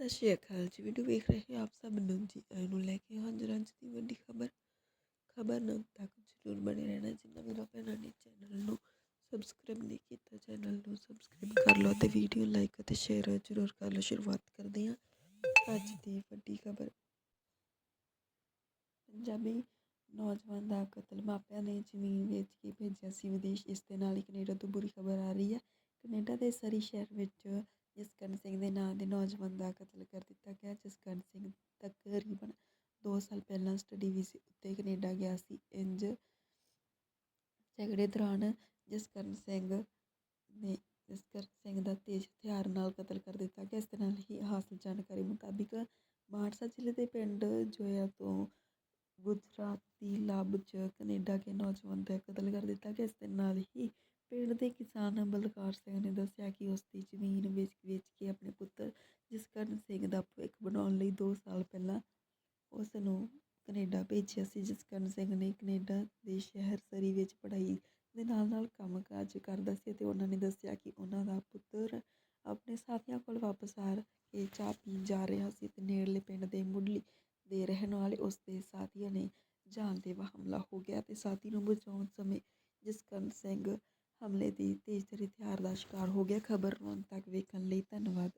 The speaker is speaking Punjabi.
ਸਤਿ ਸ਼੍ਰੀ ਅਕਾਲ ਜੀ, ਵੀਡੀਓ ਵੇਖ ਰਹੇ ਆਪ ਸਭ ਨੂੰ ਜੀ ਆਇਆਂ ਨੂੰ ਲੈ ਕੇ ਹਾਜ਼ਰ ਅੱਜ ਦੀ ਵੱਡੀ ਖਬਰ। ਖਬਰ ਨੂੰ ਤੱਕ ਜ਼ਰੂਰ ਬਣੇ ਰਹਿਣਾ, ਜਿੰਨਾ ਵੀ ਭੈਣਾਂ ਨੇ ਚੈਨਲ ਨੂੰ ਸਬਸਕ੍ਰਾਈਬ ਨਹੀਂ ਕੀਤਾ, ਚੈਨਲ ਨੂੰ ਸਬਸਕ੍ਰਾਈਬ ਕਰ ਲਓ ਤੇ ਵੀਡੀਓ ਲਾਈਕ ਅਤੇ ਸ਼ੇਅਰ ਜ਼ਰੂਰ ਕਰ ਲਓ। ਸ਼ੁਰੂਆਤ ਕਰਦੇ ਹਾਂ ਅੱਜ ਦੀ ਵੱਡੀ ਖਬਰ। ਪੰਜਾਬੀ ਨੌਜਵਾਨ ਦਾ ਕਤਲ, ਮਾਪਿਆਂ ਨੇ ਜ਼ਮੀਨ ਵੇਚ ਕੇ ਭੇਜਿਆ ਸੀ ਵਿਦੇਸ਼, ਇਸ ਦੇ ਨਾਲ ਹੀ ਕੈਨੇਡਾ ਤੋਂ ਬੁਰੀ ਖਬਰ ਆ ਰਹੀ ਹੈ। ਕੈਨੇਡਾ ਦੇ ਸਰੀ ਸ਼ਹਿਰ ਵਿੱਚ ਜਸਕਰਨ ਸਿੰਘ ਦੇ ਨਾਂ ਦੇ ਨੌਜਵਾਨ ਦਾ ਕਤਲ ਕਰ ਦਿੱਤਾ ਗਿਆ। ਜਸਕਰਨ ਸਿੰਘ ਤਕਰੀਬਨ ਦੋ ਸਾਲ ਪਹਿਲਾਂ ਸਟੱਡੀ ਵੀਜ਼ੇ ਉੱਤੇ ਕੈਨੇਡਾ ਗਿਆ ਸੀ। ਇੰਜ ਝਗੜੇ ਦੌਰਾਨ ਜਸਕਰਨ ਸਿੰਘ ਨੇ ਜਸਕਰਨ ਸਿੰਘ ਦਾ ਤੇਜ਼ ਹਥਿਆਰ ਨਾਲ ਕਤਲ ਕਰ ਦਿੱਤਾ ਗਿਆ। ਇਸ ਦੇ ਨਾਲ ਹੀ ਹਾਸਲ ਜਾਣਕਾਰੀ ਮੁਤਾਬਿਕ ਮਾਨਸਾ ਜ਼ਿਲ੍ਹੇ ਦੇ ਪਿੰਡ ਜੋਇਆ ਤੋਂ ਗੁਜਰਾਤੀ ਲਾਭ 'ਚ ਕੈਨੇਡਾ ਕੇ ਨੌਜਵਾਨ ਦਾ ਕਤਲ ਕਰ ਦਿੱਤਾ ਗਿਆ। ਇਸ ਦੇ ਨਾਲ ਹੀ ਪਿੰਡ ਦੇ ਕਿਸਾਨ ਬਲਕਾਰ ਸਿੰਘ ਨੇ ਦੱਸਿਆ ਕਿ ਉਸ ਦੀ ਜ਼ਮੀਨ ਵੇਚ ਵੇਚ ਕੇ ਆਪਣੇ ਪੁੱਤਰ ਜਸਕਰਨ ਸਿੰਘ ਦਾ ਭਵਿੱਖ ਬਣਾਉਣ ਲਈ 2 ਸਾਲ ਪਹਿਲਾਂ ਉਸ ਨੂੰ ਕੈਨੇਡਾ ਭੇਜਿਆ ਸੀ। ਜਸਕਰਨ ਸਿੰਘ ਨੇ ਕੈਨੇਡਾ ਦੇ ਸ਼ਹਿਰ ਸਰੀ ਵਿੱਚ ਪੜ੍ਹਾਈ ਦੇ ਨਾਲ ਨਾਲ ਕੰਮਕਾਜ ਕਰਦਾ ਸੀ ਅਤੇ ਉਹਨਾਂ ਨੇ ਦੱਸਿਆ ਕਿ ਉਹਨਾਂ ਦਾ ਪੁੱਤਰ ਆਪਣੇ ਸਾਥੀਆਂ ਕੋਲ ਵਾਪਸ ਆ ਕੇ ਚਾਹ ਪੀਣ ਜਾ ਰਿਹਾ ਸੀ ਤੇ ਨੇੜਲੇ ਪਿੰਡ ਦੇ ਮੁੱਢਲੀ ਦੇ ਰਹਿਣ ਵਾਲੇ ਉਸ ਦੇ ਸਾਥੀਆਂ ਨੇ ਜਾਨਲੇਵਾ ਹਮਲਾ ਹੋ ਗਿਆ ਤੇ ਸਾਥੀ ਨੂੰ ਬਚਾਉਣ ਸਮੇਂ ਜਸਕਰਨ ਸਿੰਘ ਹਮਲੇ ਦੀ ਤੇਜ਼ਧਾਰ ਹਥਿਆਰ ਦਾ ਸ਼ਿਕਾਰ ਹੋ ਗਿਆ। ਖਬਰ ਨੂੰ ਅੰਤ ਤੱਕ ਵੇਖਣ ਲਈ ਧੰਨਵਾਦ।